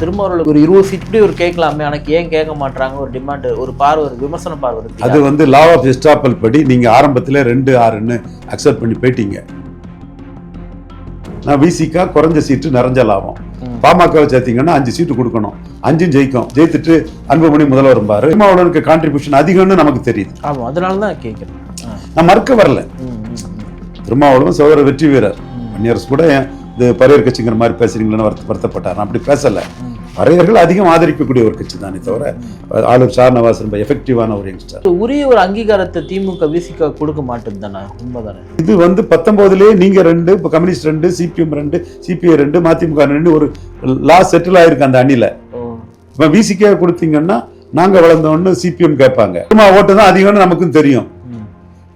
திருமாவளவன் ஒரு இருபது சீட் இப்படி ஒரு கேட்கலாமே. எனக்கு ஏன் கேட்க மாட்டாங்க ஒரு டிமாண்ட் ஒரு பார்வை ஒரு விமர்சன பார்வை அது வந்து லா ஆஃப் எஸ்டாப்பல் படி நீங்க ஆரம்பத்துல ரெண்டு ஆறுன்னு அக்செப்ட் பண்ணி போயிட்டீங்க. நான் விசிக்கா குறைஞ்ச சீட்டு நிறைஞ்ச லாபம். பாமகவை சேர்த்தீங்கன்னா அஞ்சு சீட்டு கொடுக்கணும். அஞ்சும் ஜெயிக்கும். ஜெயித்துட்டு அன்புமணி முதல்வர் பாரு. திருமாவளவனுக்கு கான்ட்ரிபியூஷன் அதிகம்னு நமக்கு தெரியுது. ஆமா அதனால தான் கேட்குறேன் நான் மறுக்க வரல. திருமாவளவன் சோதர வெற்றி வீரர். அந்நியரசு கூட இது பறையர் கட்சிங்கிற மாதிரி பேசுறீங்களேன்னு வருத்த வருத்தப்பட்டார் நான் அப்படி பேசல. பறையர்கள் அதிகம் ஆதரிக்கக்கூடிய ஒரு கட்சி தானே தவிர ஆளுநர் ஷாநவாஸ் ரொம்ப எஃபெக்டிவான ஒரு யங்ஸ்டர் உரிய ஒரு அங்கீகாரத்தை திமுக விசிக கொடுக்க மாட்டேது தானே? உண்மைதானே? இது வந்து பத்தொன்பதுலயே நீங்க ரெண்டு இப்போ கம்யூனிஸ்ட் ரெண்டு சிபிஎம் ரெண்டு சிபிஐ ரெண்டு மதிமுக ரெண்டு ஒரு லா செட்டில் ஆயிருக்கு அந்த அணில ஓ. இப்போ விசிகே கொடுத்தீங்கன்னா நாங்க வளர்ந்தோன்னு சிபிஎம் கேட்பாங்க. திரும்ப ஓட்டு தான் அதிகம்னு நமக்கும் தெரியும். ம்.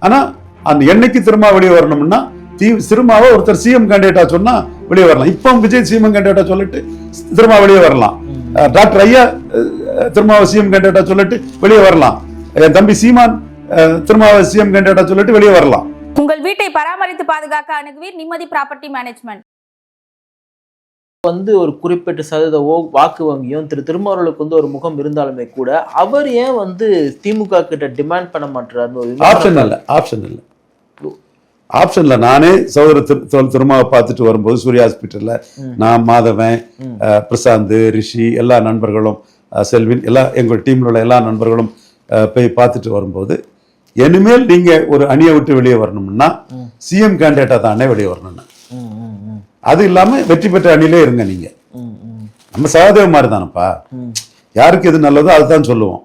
ஆனா அந்த என்னைக்கு திரும்ப வெளியே வரணும்னா தி திருமாவை ஒருத்தர் சிஎம் கேண்டிடேட்டா சொன்னா வெளியே வரலாம். இப்போ விஜய் சிஎம் கேண்டிடேட்டா சொல்லிட்டு திரும்ப வெளியே வரலாம். டாக்டர் ஐயா அஹ் திருமாவை சிஎம் கேண்டிடேட்டா சொல்லிட்டு வெளியே வரலாம். என் தம்பி சீமான் அஹ் திருமாவை சிஎம் கேண்டிடேட்டா சொல்லிட்டு வெளியே வரலாம். உங்கள் வீட்டை பராமரித்து பாதுகாக்க அணுகுவீர் நிம்மதி ப்ராப்பர்ட்டி மேனேஜ்மெண்ட். வந்து ஒரு குறிப்பிட்ட சதவீத வாக்கு வங்கியும் திரு திருமாவளவுக்கு வந்து ஒரு முகம் இருந்தாலுமே கூட அவர் ஏன் வந்து திமுக கிட்ட டிமாண்ட் பண்ண விமர்சனம் ஆப்ஷன் இல்ல ஆப்ஷன் இல்ல. ஆப்ஷன்ல நானே சகோதர திரு- திரு- திருமாவை பார்த்துட்டு வரும்போது சூர்யா ஹாஸ்பிட்டல்ல நான் மாதவன் பிரசாந்த் ரிஷி எல்லா நண்பர்களும் செல்வின் எல்லா எங்கள் டீம்ல உள்ள எல்லா நண்பர்களும் போய் பார்த்துட்டு வரும்போது இனிமேல் நீங்க ஒரு அணியை விட்டு வெளியே வரணும்னா. சிஎம் கேண்டிடேட்டா தானே வெளியே வரணும்னு. அது இல்லாம வெற்றி பெற்ற அணியிலே இருங்க நீங்க. நம்ம சகாதேவ மாதிரி தானப்பா யாருக்கு எது நல்லதோ அதுதான் சொல்லுவோம்.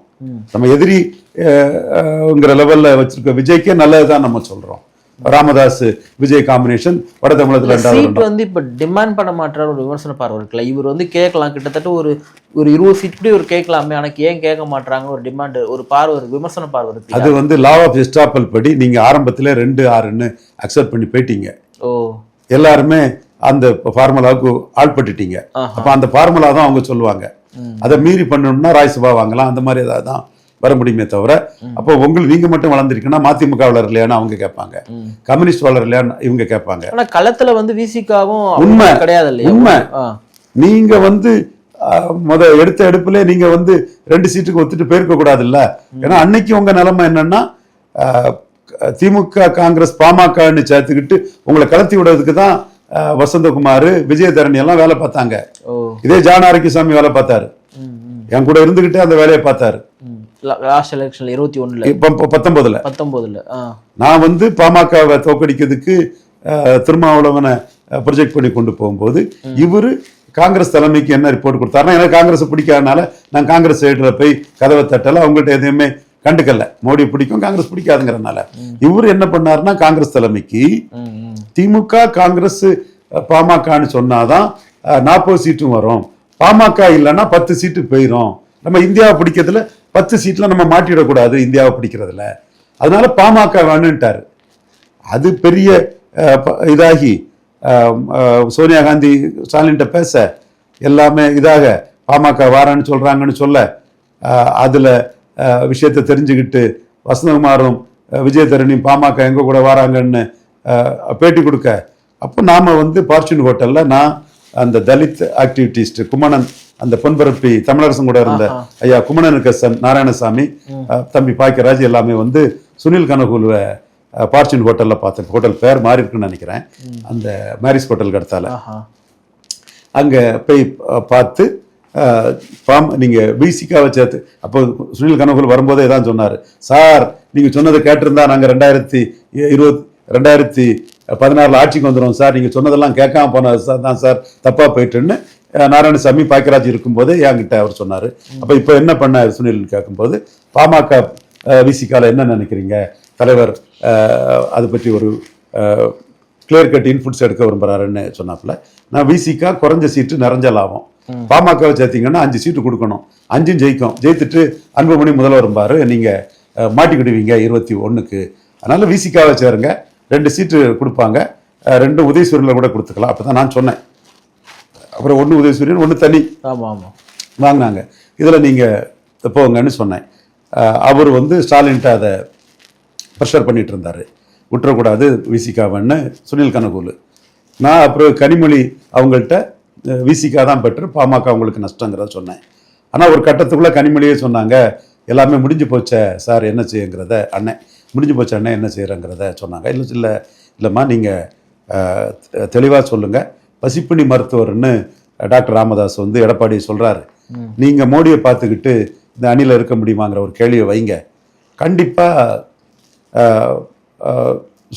நம்ம எதிரி அஹ், அஹ்ங்கிற லெவல்ல வச்சிருக்க விஜய்க்கே நல்லதுதான் நம்ம சொல்றோம். ராமதாஸ் விஜய் காம்பினேஷன் வட தமிழகத்துல சீட். வந்து இப்ப டிமாண்ட் பண்ண மாட்டாரு ஒரு விமர்சன பார்வை இருக்குல்ல. இவர் வந்து கேட்கலாம். கிட்டத்தட்ட ஒரு ஒரு இருபது சீட் இப்படி ஒரு கேட்கலாமே. எனக்கு ஏன் கேட்க மாட்டாங்க ஒரு டிமாண்ட் ஒரு பார்வை ஒரு விமர்சன பார்வை அது வந்து லா ஆஃப் எஸ்டாப்பல் படி நீங்க ஆரம்பத்துல ரெண்டு ஆறுன்னு அக்செப்ட் பண்ணி போயிட்டீங்க. ஓ. எல்லாருமே அந்த ஃபார்முலாவுக்கு ஆள்பட்டுட்டீங்க. அப்ப அந்த ஃபார்முலா தான் அவங்க சொல்லுவாங்க. அதை மீறி பண்ணணும்னா ராஜ்சபா வாங்கலாம். அந்த மாதிரி ஏதாவது தான். வர முடியுமே தவிர அப்போ உங்களுக்கு நீங்க மட்டும் வளர்ந்துருக்குன்னா மதிமுக வளரலையான்னு அவங்க கேட்பாங்க. கம்யூனிஸ்ட் வளரலையான்னு இவங்க கேட்பாங்க. ஆனா களத்துல வந்து விசிகாவும் உண்மை. கிடையாது உண்மை. நீங்க வந்து முத எடுத்த எடுப்புல நீங்க வந்து ரெண்டு சீட்டுக்கு ஒத்துட்டு போயிருக்க கூடாதுல்ல? ஏன்னா அன்னைக்கு உங்க நிலைமை என்னன்னா திமுக காங்கிரஸ் பாமகன்னு சேர்த்துக்கிட்டு உங்களை கலத்தி விடுறதுக்கு தான் வசந்தகுமார் விஜயதரணி எல்லாம் வேலை பார்த்தாங்க. இதே ஜான் ஆரோக்கியசாமி வேலை பார்த்தாரு. என் கூட இருந்துகிட்டே அந்த வேலையை பார்த்தாரு. லாஸ்ட் எலெக்ஷன்ல இருபத்தி ஒண்ணுல. இப்ப பத்தொன்பதுல. பத்தொன்பதுல நான் வந்து பாமகவை தோக்கடிக்கிறதுக்கு திருமாவளவனை ப்ரொஜெக்ட் பண்ணி கொண்டு போகும்போது இவரு காங்கிரஸ் தலைமைக்கு என்ன ரிப்போர்ட் கொடுத்தாருன்னா எனக்கு காங்கிரஸ் பிடிக்காதனால நான் காங்கிரஸ் சைடுல போய் கதவை தட்டல அவங்கள்ட்ட எதையுமே கண்டுக்கல. மோடி பிடிக்கும் காங்கிரஸ் பிடிக்காதுங்கிறனால இவர் என்ன பண்ணாருன்னா காங்கிரஸ் தலைமைக்கு. திமுக காங்கிரஸ் பாமகன்னு சொன்னாதான் நாற்பது சீட்டும் வரும். பாமக இல்லைன்னா பத்து சீட்டு போயிடும் நம்ம இந்தியாவை பிடிக்கிறதுல பத்து சீட்ல நம்ம மாட்டிடக்கூடாது இந்தியாவை பிடிக்கிறதுல. அதனால பாமக வேணுன்ட்டாரு அது பெரிய ப- இதாகி சோனியா காந்தி ஸ்டாலின்ட்ட பேச எல்லாமே இதாக பாமக வாரான்னு சொல்றாங்கன்னு சொல்ல அதில் அதுல விஷயத்தை தெரிஞ்சுக்கிட்டு வசந்தகுமாரும் விஜயதரணியும் பாமக எங்க கூட வராங்கன்னு பேட்டி கொடுக்க அப்போ நாம வந்து பார்ச்சூன் ஹோட்டல்ல நான் அந்த தலித் ஆக்டிவிட்டிஸ்ட் குமணன் அந்த பொன்பரப்பி தமிழரசன் கூட இருந்த. ஐயா குமணனுக்கு சன் நாராயணசாமி தம்பி பாக்கியராஜ் எல்லாமே வந்து சுனில் கனகுலுவை பார்ச்சூன் ஹோட்டல்ல பார்த்தேன் ஹோட்டல் பேர் மாறி இருக்குன்னு நினைக்கிறேன். அந்த மேரிஸ் ஹோட்டலுக்கு அடுத்தால. அங்க போய் பார்த்து அஹ், பாம் நீங்க பிசிக்காவை சேர்த்து அப்போ சுனில் கனகுல் வரும்போதே தான் சொன்னாரு. சார் நீங்க சொன்னதை கேட்டிருந்தா நாங்க ரெண்டாயிரத்தி இருபத்தி ரெண்டாயிரத்தி பதினாறுல ஆட்சிக்கு வந்துடும் சார். நீங்க சொன்னதெல்லாம் கேட்காம போன சார் தான் சார் தப்பா போயிட்டுன்னு நாராயணசாமி பாக்கியராஜ் இருக்கும்போதே என்கிட்ட அவர் சொன்னாரு. அப்ப இப்போ என்ன பண்ணார் சுனில் கேட்கும்போது பாமக விசிகால என்ன நினைக்கிறீங்க? தலைவர் அது பற்றி ஒரு கிளியர் கட் இன்புட்ஸ் எடுக்க விரும்புறாருன்னு சொன்னாப்புல. நான் விசிகா குறைஞ்ச சீட்டு நிறைஞ்ச லாபம். பாமகவை சேர்த்தீங்கன்னா அஞ்சு சீட்டு கொடுக்கணும். அஞ்சும் ஜெயிக்கும். ஜெயித்துட்டு அன்புமணி முதல்வர் பாரு நீங்க அஹ், மாட்டிக்கிடுவீங்க இருபத்தி ஒண்ணுக்கு. அதனால விசிகாவை சேருங்க. ரெண்டு சீட்டு கொடுப்பாங்க. ரெண்டு உதயசூரியனில் கூட கொடுத்துக்கலாம். அப்பதான் நான் சொன்னேன். அப்புறம் ஒன்று உதயசூரியன் ஒன்று தனி. ஆமா ஆமா. வாங்கினாங்க. இதில் நீங்கள் போங்கன்னு சொன்னேன். அவர் வந்து ஸ்டாலின்ட்ட அதை ப்ரெஷர் பண்ணிட்டு இருந்தார். விட்டுறக்கூடாது விசிகாவன்னு சுனில் கனகூலு. நான் அப்புறம் கனிமொழி அவங்கள்ட்ட விசிகா தான் பெற்று பாமக உங்களுக்கு நஷ்டங்கிறத சொன்னேன். ஆனால் ஒரு கட்டத்துக்குள்ளே கனிமொழியே சொன்னாங்க எல்லாமே முடிஞ்சு போச்சே சார் என்ன செய்யுங்கிறத அண்ணன் முடிஞ்சு போச்ச அண்ணன் என்ன செய்கிறங்கிறத சொன்னாங்க. இல்லை இல்லை இல்லைம்மா நீங்கள் தெளிவாக சொல்லுங்கள் பசிப்பிணி மருத்துவர்னு டாக்டர் ராமதாஸ் வந்து எடப்பாடி சொல்கிறாரு நீங்கள் மோடியை பார்த்துக்கிட்டு இந்த அணியில் இருக்க முடியுமாங்கிற ஒரு கேள்வியை வைங்க. கண்டிப்பாக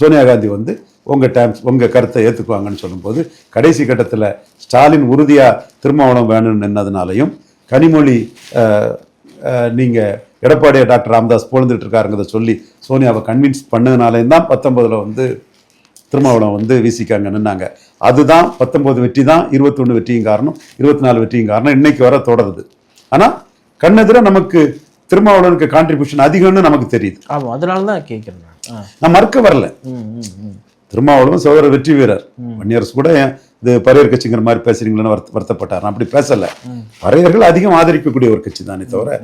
சோனியா காந்தி வந்து உங்கள் டைம்ஸ் உங்கள் கருத்தை ஏற்றுக்குவாங்கன்னு சொல்லும்போது கடைசி கட்டத்தில் ஸ்டாலின் உறுதியாக திருமாவளம் வேணும்னு நின்னதுனாலையும் கனிமொழி நீங்கள் எடப்பாடியை டாக்டர் ராமதாஸ் புகழ்ந்துட்டு இருக்காருங்கிறத சொல்லி சோனியாவை கன்வின்ஸ் பண்ணதுனாலையும் தான் பத்தொன்பதில் வந்து திருமாவளம் வந்து வீசிக்காங்க நின்னாங்க. அதுதான் பத்தொன்பது வெற்றி தான் இருபத்தொன்று வெற்றியும் காரணம் இருபத்தி நாலு வெற்றியும் காரணம் இன்னைக்கு வர தொடருது. ஆனால் கண்ணெதிர நமக்கு திருமாவளவனுக்கு கான்ட்ரிபியூஷன் அதிகம்னு நமக்கு தெரியுது. ஆமா அதனால தான் கேட்குறேன் நான் மறுக்க வரல. திருமாவளவன் சகோதரர் வெற்றி வீரர். வன்னியரசு கூட இது பறையர் கட்சிங்கிற மாதிரி பேசுறீங்களேன்னு வருத்த வருத்தப்பட்டார். நான் அப்படி பேசல. பறையர்கள் அதிகம் ஆதரிக்கக்கூடிய ஒரு கட்சி தானே தவிர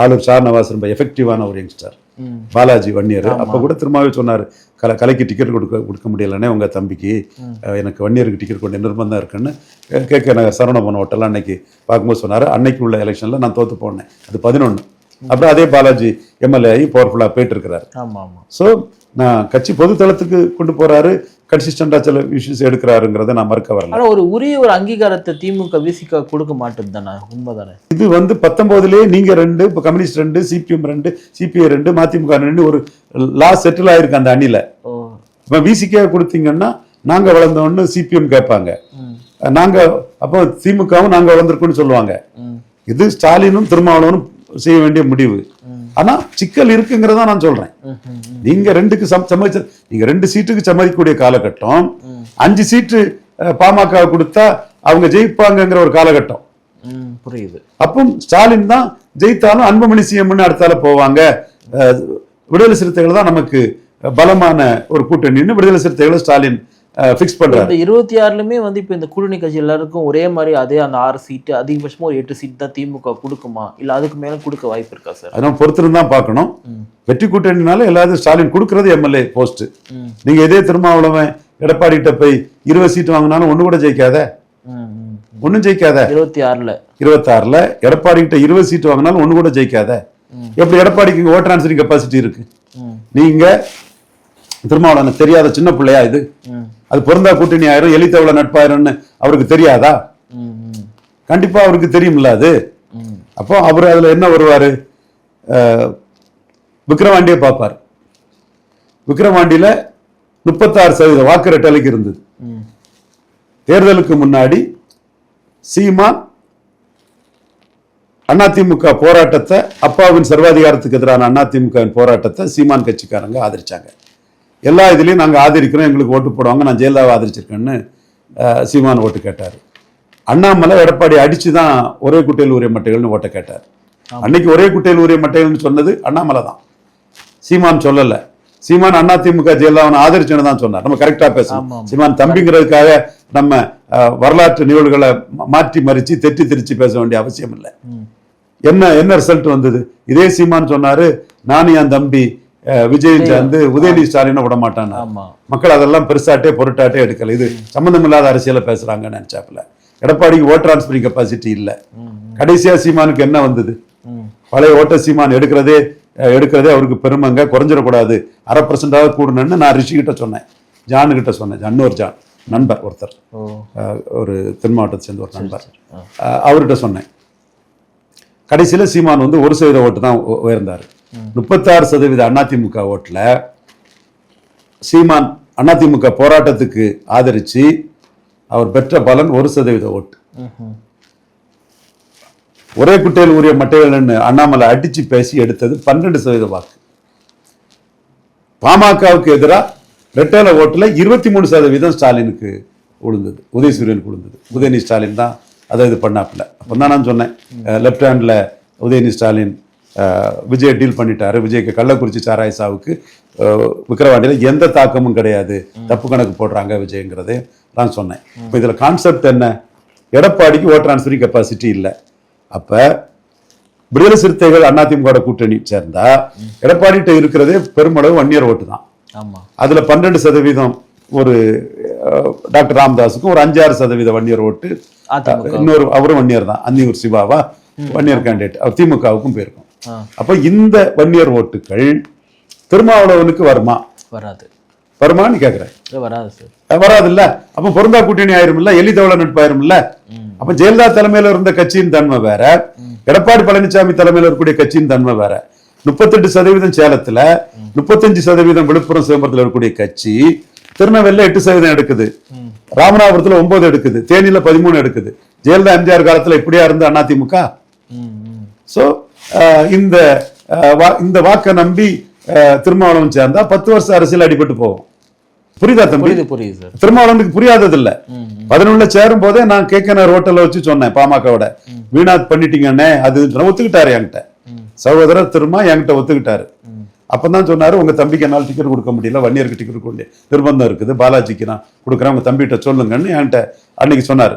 ஆளுநர் ஷாநவாஸ் ரொம்ப எஃபெக்டிவான ஒரு யங்ஸ்டர். பாலாஜி வன்னியர். அப்போ கூட திருமாவே சொன்னார் கல கலைக்கு டிக்கெட் கொடுக்க கொடுக்க முடியலன்னே உங்க தம்பிக்கு எனக்கு வன்னியருக்கு டிக்கெட் கொண்டு நிர்பந்தம் இருக்குன்னு K K Nagar Saravana Bhavan hotel அன்னைக்கு பார்க்கும்போது சொன்னார். அன்னைக்கு உள்ள எலெக்ஷனில் நான் தோத்து போனேன். அது பதினொன்று அப்புறம் அதே பாலாஜி எம்எல்ஏ ஆகி பவர்ஃபுல்லாக போயிட்டு இருக்கிறாரு. ஸோ நான் கட்சி பொதுத்தளத்துக்கு கொண்டு போறாரு. கன்சிஸ்டண்டா சில இஷ்யூஸ் எடுக்கிறாருங்கிறத நான் மறுக்க வரல. ஆனா ஒரு உரிய ஒரு அங்கீகாரத்தை திமுக விசிக கொடுக்க மாட்டேது தானே? உண்மைதானே? இது வந்து பத்தொன்பதுலயே நீங்க ரெண்டு இப்போ கம்யூனிஸ்ட் ரெண்டு சிபிஎம் ரெண்டு சிபிஐ ரெண்டு மதிமுக ரெண்டு ஒரு லா செட்டில் ஆயிருக்கு அந்த அணில. ஓ. இப்போ விசிகே கொடுத்தீங்கன்னா நாங்க வளர்ந்தோன்னு சிபிஎம் கேட்பாங்க. ம். நாங்க அப்போ திமுகவும் நாங்க வளர்ந்துருக்கோம்னு சொல்லுவாங்க. இது ஸ்டாலினும் திருமாவளவனும் செய்ய வேண்டிய முடிவு. ஆனா சிக்கல் இருக்குங்கிறத நான் சொல்றேன். நீங்க ரெண்டுக்கு சம் சம்மதிச்ச நீங்க ரெண்டு சீட்டுக்கு சம்மதிக்கக்கூடிய காலகட்டம். அஞ்சு சீட்டு பாமக கொடுத்தா அவங்க ஜெயிப்பாங்கங்கிற ஒரு காலகட்டம். புரியுது. அப்போ ஸ்டாலின் தான் ஜெயித்தாலும் அன்புமணி சிஎம்னு அடுத்தால போவாங்க. விடுதலை சிறுத்தைகள் தான் நமக்கு பலமான ஒரு கூட்டணின்னு விடுதலை சிறுத்தைகளை ஸ்டாலின் ஃபிக்ஸ் பண்றாரு. இந்த இருபத்தி ஆறுலயுமே வந்து இப்போ இந்த கூட்டணி கட்சி எல்லாருக்கும் ஒரே மாதிரி அதே அந்த ஆறு சீட்டு அதிகபட்சமா ஒரு எட்டு சீட் தான் திமுக கொடுக்குமா? இல்ல அதுக்கு மேல கொடுக்க வாய்ப்பு இருக்கா சார் அதனால பொறுத்திருந்து தான் பார்க்கணும். வெற்றி கூட்டணினால எல்லாரும் ஸ்டாலின் கொடுக்கறது எம்எல்ஏ போஸ்ட் ம். நீங்க இதே திருமாவளவன் எடப்பாடி கிட்ட போய் இருபது சீட்டு வாங்கினாலும் ஒண்ணு கூட ஜெயிக்காத? ஒன்றும் ஜெயிக்காத? இருபத்தி ஆறுல. இருபத்தாறுல எடப்பாடி கிட்ட இருபது சீட்டு வாங்கினாலும் ஒண்ணு கூட ஜெயிக்காத? எப்படி எடப்பாடிக்கு இங்க ஓட் டிரான்ஸ்ஃபரிங் கெப்பாசிட்டி இருக்கு? நீங்க திருமாவளவன் தெரியாத சின்ன பிள்ளையா இது? அது பொருந்தா கூட்டணி ஆயிரும் எலித்தவள நட்பாயிரும்னு அவருக்கு தெரியாதா? கண்டிப்பா அவருக்கு தெரியும்ல அது. அப்போ அவர் அதுல என்ன வருவாரு? விக்ரவாண்டியை பார்ப்பார். விக்ரவாண்டியில முப்பத்தாறு சதவீத வாக்கு ரெட்டலைக்கு இருந்தது தேர்தலுக்கு முன்னாடி சீமா அதிமுக போராட்டத்தை அப்பாவின் சர்வாதிகாரத்துக்கு எதிரான அதிமுகவின் போராட்டத்தை சீமான் கட்சிக்காரங்க ஆதரிச்சாங்க. எல்லா இதுலயும் நாங்க ஆதரிக்கிறோம் எங்களுக்கு ஓட்டு போடுவாங்க நான் ஜெயலலிதாவை ஆதரிச்சிருக்கேன்னு சீமான் ஓட்டு கேட்டார். அண்ணாமலை எடப்பாடி அடிச்சு தான் ஒரே குட்டையில் உரிய மட்டைகள்னு ஓட்ட கேட்டார். அன்னைக்கு ஒரே குட்டையில் உரிய மட்டைகள்னு சொன்னது அண்ணாமலை தான். சீமான் சொல்லல. சீமான் அதிமுக ஜெயலலிதாவை ஆதரிச்சுன்னு தான் சொன்னார். நம்ம கரெக்டா ஆமா, பேசணும். சீமான் தம்பிங்கிறதுக்காக நம்ம வரலாற்று நிகழ்வுகளை மாற்றி மறிச்சு தெற்றி திருச்சி பேச வேண்டிய அவசியம் இல்லை. என்ன என்ன ரிசல்ட் வந்தது? இதே சீமான் சொன்னாரு நானும் என் தம்பி அஹ், விஜயும் சேர்ந்து உதயநிதி ஸ்டாலினை விட மாட்டான்? மக்கள் அதெல்லாம் பெருசாட்டே பொருட்டாட்டே எடுக்கல. இது சம்பந்தம் இல்லாத அரசியலை பேசுறாங்கன்னு நினைச்சாப்புல. எடப்பாடிக்கு ஓட் டிரான்ஸ்பரிங் கெப்பாசிட்டி இல்ல. கடைசியா சீமானுக்கு என்ன வந்தது? பழைய ஓட்ட சீமான் எடுக்கிறதே எடுக்கிறதே அவருக்கு பெருமைங்க குறைஞ்சிடக்கூடாது. அரை பர்சன்டாவது கூடணும்னு நான் ரிஷி கிட்ட சொன்னேன். ஜானு கிட்ட சொன்னேன். அன்னூர் ஜான் நண்பர் ஒருத்தர். ஒரு தென் மாவட்டத்தை சேர்ந்த ஒரு நண்பர். அவர்கிட்ட சொன்னேன். கடைசியில சீமான் வந்து ஒரு சதவீத ஓட்டு தான் உயர்ந்தார். முப்பத்தாறு சதவீத அதிமுக ஓட்டில் சீமான் அதிமுக போராட்டத்துக்கு ஆதரிச்சு அவர் பெற்ற பலன் ஒரு சதவீத ஓட்டு. ஒரே குட்டையில் உரிய மட்டைகள்னு அண்ணாமலை அடிச்சு பேசி எடுத்தது பன்னெண்டு சதவீத வாக்கு. பாமகவுக்கு எதிராக ரெட்டேல ஓட்டுல இருபத்தி மூணு சதவீதம் ஸ்டாலினுக்கு விழுந்தது உதயசூரியனுக்கு விழுந்தது உதயநிதி ஸ்டாலின் தான் அதை இது பண்ணாப்புல. அப்போ தான் நான் சொன்னேன் left handle Udhayanidhi Stalin Vijay deal பண்ணிட்டாரு. விஜய்க்கு கள்ளக்குறிச்சி சாராய சாவுக்கு விக்கிரவாண்டியில் எந்த தாக்கமும் கிடையாது. தப்பு கணக்கு போடுறாங்க விஜய்ங்கிறதே நான் சொன்னேன். இப்போ இதில் கான்செப்ட் என்ன? எடப்பாடிக்கு ஓட் டிரான்ஸ்ஃபரிங் கெப்பாசிட்டி இல்லை. அப்போ விடுதலை சிறுத்தைகள் அதிமுக கூட்டணி சேர்ந்தா எடப்பாடிட்ட இருக்கிறதே பெருமளவு வன்னியர் ஓட்டு தான். அதுல பன்னெண்டு சதவீதம் ஒரு டாக்டர் ராமதாஸுக்கும் ஒரு அஞ்சாறு சதவீத வன்னியர் ஓட்டு இன்னொரு அவரும் வன்னியர் தான். அன்னியூர் சிவாவா வன்னியர் கேண்டிடேட் அவர் திமுகவுக்கும் போயிருக்கும். அப்ப இந்த வன்னியர் ஓட்டுகள் திருமாவளவனுக்கு வருமா? வராது. வருமான்னு கேக்குறேன். வராது சார் வராதுல்ல? அப்ப பொருந்தா கூட்டணி ஆயிரும்ல எலி தவள நட்பு ஆயிரும்ல அப்ப ஜெயலலிதா தலைமையில இருந்த கட்சியின் தன்மை வேற. எடப்பாடி பழனிசாமி தலைமையில இருக்கக்கூடிய கட்சியின் தன்மை வேற. முப்பத்தெட்டு சதவீதம் சேலத்துல முப்பத்தஞ்சு சதவீதம் விழுப்புரம் சிதம்பரத்துல இருக்கக்கூடிய கட்சி திருநெல்வேலியில எட்டு சதவீதம் எடுக்குது. ராமநாதபுரத்துல ஒன்பது எடுக்குது. தேனியில பதிமூணு எடுக்குது. ஜெயலலிதா எம்ஜிஆர் காலத்துல இப்படியா இருந்து அதிமுக. சோ இந்த இந்த வாக்கை நம்பி திருமாவளவன் சேர்ந்தா பத்து வருஷம் அரசியல் அடிபட்டு போகும். புரியுதா தம்பி? புரியுது திருமாவளவனுக்கு புரியாதது இல்ல ம், பதினொன்னுல சேரும் போதே நான் கேக்கனர் ஹோட்டல்ல வச்சு சொன்னேன் பாமகவோட. வீணாத் பண்ணிட்டீங்கண்ணே அது ஒத்துக்கிட்டாரு என்கிட்ட. சகோதரர் திருமா என்கிட்ட ஒத்துக்கிட்டாரு. அப்பதான் சொன்னாரு உங்க தம்பிக்கு என்னால் டிக்கெட் கொடுக்க முடியல வன்னியருக்கு டிக்கெட் கொடுக்க நிர்பந்தம் இருக்குது பாலாஜிக்கு நான் கொடுக்குறேன் உங்க தம்பிகிட்ட சொல்லுங்கன்னு என்கிட்ட அன்னைக்கு சொன்னாரு.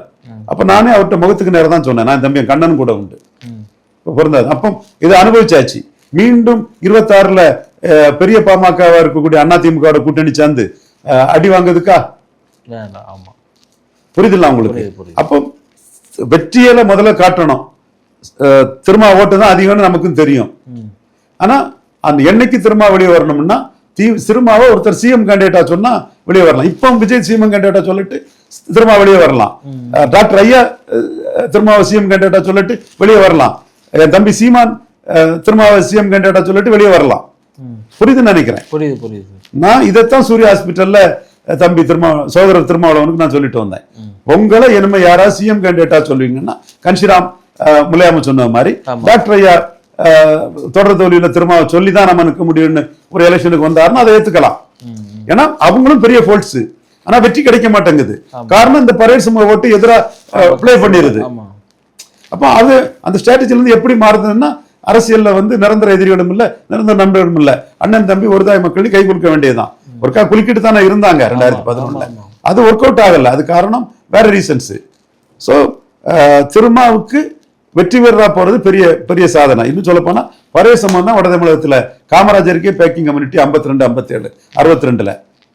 அப்ப நானே அவர்கிட்ட முகத்துக்கு நேரம் தான் சொன்னேன் நான் தம்பி கண்ணன் கூட உண்டு. பொருந்தாது அப்போ இதை அனுபவிச்சாச்சு. மீண்டும் இருபத்தாறுல பெரிய பாமகவா இருக்கக்கூடிய அதிமுகவோட கூட்டணி சேர்ந்து அடி ஆமா. புரியுதுல்ல உங்களுக்கு. அப்போ வெற்றியில முதல்ல காட்டணும். திருமா ஓட்டு தான் அதிகம்னு நமக்கும் தெரியும். ஆனா அந்த என்னைக்கு திருமா வெளியே வரணும்னா தி திருமாவை ஒருத்தர் சிஎம் கேண்டிடேட்டா சொன்னா வெளியே வரலாம். இப்போ விஜய் சிஎம் கேண்டிடேட்டா சொல்லிட்டு திருமா வெளியே வரலாம். டாக்டர் ஐயா திருமாவை சிஎம் கேண்டிடேட்டா சொல்லிட்டு வெளியே வரலாம். என் தம்பி சீமான் திருமாவை சிஎம் கேண்டிடேட்டா சொல்லிட்டு வெளியே வரலாம். புரியுதுன்னு நினைக்கிறேன். புரியுது புரியுது. நான் இதைத்தான் சூர்யா ஹாஸ்பிட்டல்ல தம்பி திருமா சோதரர் திருமாவளவனுக்கு நான் சொல்லிட்டு வந்தேன். உங்களை இனிமே யாராவது சிஎம் கேண்டிடேட்டா சொல்லுவீங்கன்னா கன்ஷிராம் முலையாம சொன்ன மாதிரி. டாக்டர் ஐயா தொடர் தோல்வியில திருமாவை சொல்லி தான் நம்ம நிற்க முடியும்னு ஒரு எலெக்ஷனுக்கு வந்தாருன்னா அதை ஏத்துக்கலாம். ஏன்னா அவங்களும் பெரிய ஃபோல்ட்ஸ் ஆனா வெற்றி கிடைக்க மாட்டேங்குது. காரணம் இந்த பரேட் சமூக ஓட்டு எதிரா ப்ளே பண்ணிடுது அப்போ அது அந்த ஸ்ட்ராட்டஜில இருந்து எப்படி மாறுதுன்னா அரசியல்ல வந்து நிரந்தர எதிரிகளும் இல்ல நிரந்தர நண்பர்களும் இல்ல. அண்ணன் தம்பி ஒரு தாய் மக்களுக்கு கை கொடுக்க வேண்டியதுதான். ஒருக்கா குலுக்கிட்டு தானே இருந்தாங்க ரெண்டாயிரத்தி பதினொன்னுல. அது ஒர்க் அவுட் ஆகல. அது காரணம் வேற ரீசன்ஸ் ஸோ திருமாவுக்கு வெற்றி பெறா போறது பெரிய பெரிய சாதனை. இன்னும் சொல்ல போனா பரேசமம் தான் வட தமிழகத்துல காமராஜருக்கே பேக்கிங் கம்யூனிட்டி 52 ரெண்டு ஐம்பத்தி ஏழு அறுபத்தி ரெண்டுல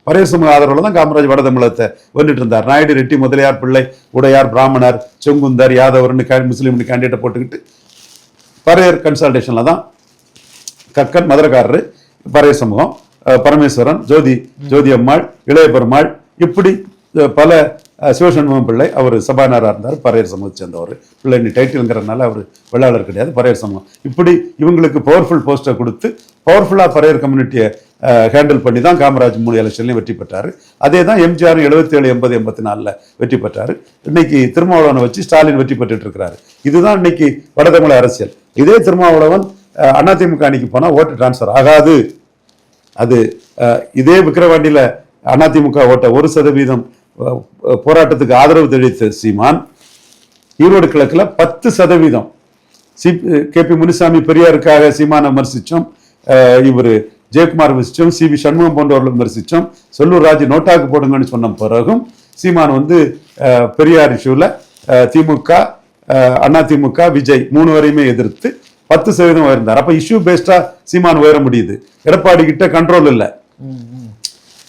பரேசம ஆதரவுல தான் காமராஜ் வட தமிழகத்தை வந்துட்டு இருந்தார் நாயுடு ரெட்டி முதலியார் பிள்ளை உடையார் பிராமணர் செங்குந்தர் யாதவர்னு கே- முஸ்லீம்னு கேண்டிடேட் போட்டுக்கிட்டு பரையர் கன்சல்டேஷன்ல தான் கக்கன் மதுரக்காரர் பரையர் சமூகம் பரமேஸ்வரன் ஜோதி ஜோதி அம்மாள் இளைய பெருமாள் இப்படி பல சிவசண்முகம் பிள்ளை அவர் சபாநாராக இருந்தார். பரையர் சமூகத்தை சேர்ந்தவர். பிள்ளை நீ அவர் வெள்ளாளர் கிடையாது. பரையர் சமூகம். இப்படி இவங்களுக்கு பவர்ஃபுல் போஸ்ட்டை கொடுத்து பவர்ஃபுல்லாக பரையர் கம்யூனிட்டியை ஹேண்டில் பண்ணி தான் காமராஜ் மூணு எலெக்ஷன்லையும் வெற்றி பெற்றாரு. அதே தான் எம்ஜிஆர் எழுபத்தி ஏழு எண்பது எண்பத்தி நாலில் வெற்றி பெற்றாரு. இன்னைக்கு திருமாவளவனை வச்சு ஸ்டாலின் வெற்றி பெற்றுட்டு இருக்கிறாரு. இதுதான் இன்னைக்கு வடதமிழ அரசியல். இதே திருமாவளவன் அஹ், அதிமுக அணிக்கு போனால் ஓட்டு டிரான்ஸ்ஃபர் ஆகாது. அது அஹ், இதே விக்கிரவாண்டியில் அதிமுக ஓட்ட ஒரு சதவீதம் போராட்டத்துக்கு ஆதரவு தெரிவித்த சீமான் ஈரோடு கிழக்குல பத்து சதவீதம். சி கே பி முனுசாமி பெரியாருக்காக சீமானை விமர்சித்தோம் இவர் இவரு ஜெயக்குமார் விசிச்சோம் சி வி சண்முகம் போன்றவர்கள் விமர்சித்தோம் செல்லூர் ராஜு நோட்டாக்கு போடுங்கன்னு சொன்ன பிறகும் சீமான் வந்து பெரியார் இஷ்யூல திமுக அண்ணா திமுக விஜய் மூணு வரையுமே எதிர்த்து பத்து சதவீதம் உயர்ந்தார். அப்ப இஷ்யூ பேஸ்டா சீமான் உயர முடியுது. எடப்பாடி கிட்ட கண்ட்ரோல் இல்லை.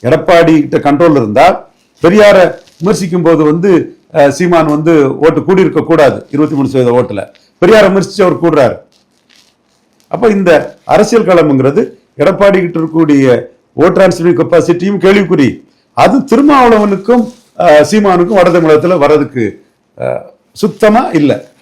எடப்பாடி கிட்ட கண்ட்ரோல் இருந்தால் பெரியாரை விமர்சிக்கும் போது வந்து அஹ், சீமான் வந்து ஓட்டு கூடியிருக்க கூடாது இருபத்தி மூணு சதவீத ஓட்டுல. பெரியாரை விமர்சித்து அவர் கூடுறாரு. அப்ப இந்த அரசியல் களம்ங்கிறது எடப்பாடி கிட்ட இருக்கக்கூடிய ஓட் டிரான்ஸ்ஃபரிங் கெப்பாசிட்டியும் கேள்விக்குறி. அது திருமாவளவனுக்கும் சீமானுக்கும் வட தமிழகத்தில் வர்றதுக்கு சுத்தமாக இல்லை.